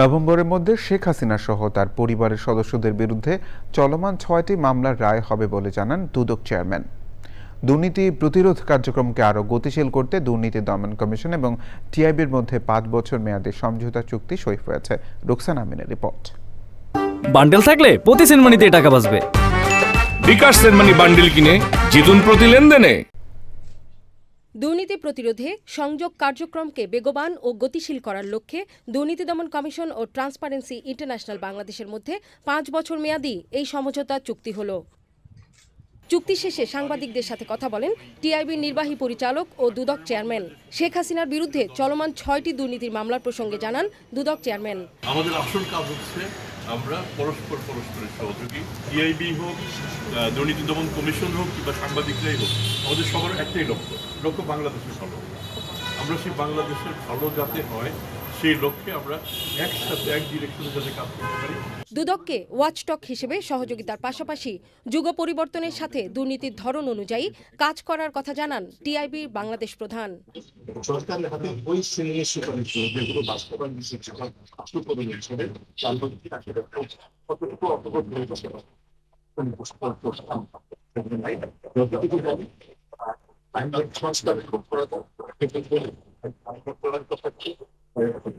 নভেম্বরের মধ্যে শেখ হাসিনা সহ তার পরিবারের সদস্যদের বিরুদ্ধে চলমান ছয়টি মামলার রায় হবে বলে জানান দুদক চেয়ারম্যান। দুর্নীতি প্রতিরোধ কার্যক্রমকে আরও গতিশীল করতে দুর্নীতি দমন কমিশন এবং টিআইবির মধ্যে পাঁচ বছর মেয়াদী সমঝোতা চুক্তি সই হয়েছে। রুকসান আমিনের রিপোর্ট। বান্ডেল থাকলে প্রতি সেনমানিতে টাকা বাঁচবে। বিকাশ সেনমানি বান্ডিল কিনে জিতুন প্রতি লেনদেনে। দুর্নীতি প্রতিরোধে সংযোগ কার্যক্রমকে বেগবান ও গতিশীল করার লক্ষ্যে দুর্নীতি দমন কমিশন ও ট্রান্সপারেন্সি ইন্টারন্যাশনাল বাংলাদেশের মধ্যে পাঁচ বছর মেয়াদি এই সমঝোতা চুক্তি হল। চুক্তি শেষে সাংবাদিকদের সাথে কথা বলেন টিআইবির নির্বাহী পরিচালক ও দুদক চেয়ারম্যান। শেখ হাসিনার বিরুদ্ধে চলমান ছয়টি দুর্নীতির মামলার প্রসঙ্গে জানান দুদক চেয়ারম্যান। আমাদের আসল কাজ হচ্ছে আমরা পরস্পর পরস্পরের সহযোগী। টিআইবি হোক দুর্নীতি দমন কমিশন হোক কিংবা সাংবাদিকরাই হোক, আমাদের সবার একটাই লক্ষ্য লক্ষ্য বাংলাদেশের ভালো। আমরা সেই বাংলাদেশের ভালো যাতে হয় সেই লক্ষ্যে আমরা একসাথে এক ডিরেকশনে যাতে কাজ করতে পারি। দুদককে ওয়াচটক হিসেবে সহযোগিতার পাশাপাশি যুগ পরিবর্তনের সাথে দুর্নীতির ধরন অনুযায়ী কাজ করার কথা জানান টিআইবির বাংলাদেশ প্রধান। সরকারের হাতে ওই শ্রেণির সুপারিশ যেগুলো বাস্তবায়ন বিশেষ তার মধ্যে কতটুকু অগ্রগতি হয়েছে যতটুকু সংস্কার করার কথা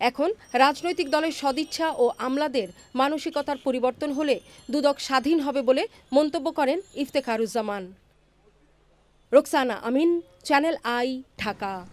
এখন রাজনৈতিক দলের সদিচ্ছা ও আমলাদের মানসিকতার পরিবর্তন হলে দুদক স্বাধীন হবে বলে মন্তব্য করেন Iftekharuzzaman. Roksana Amin, channel I, Dhaka.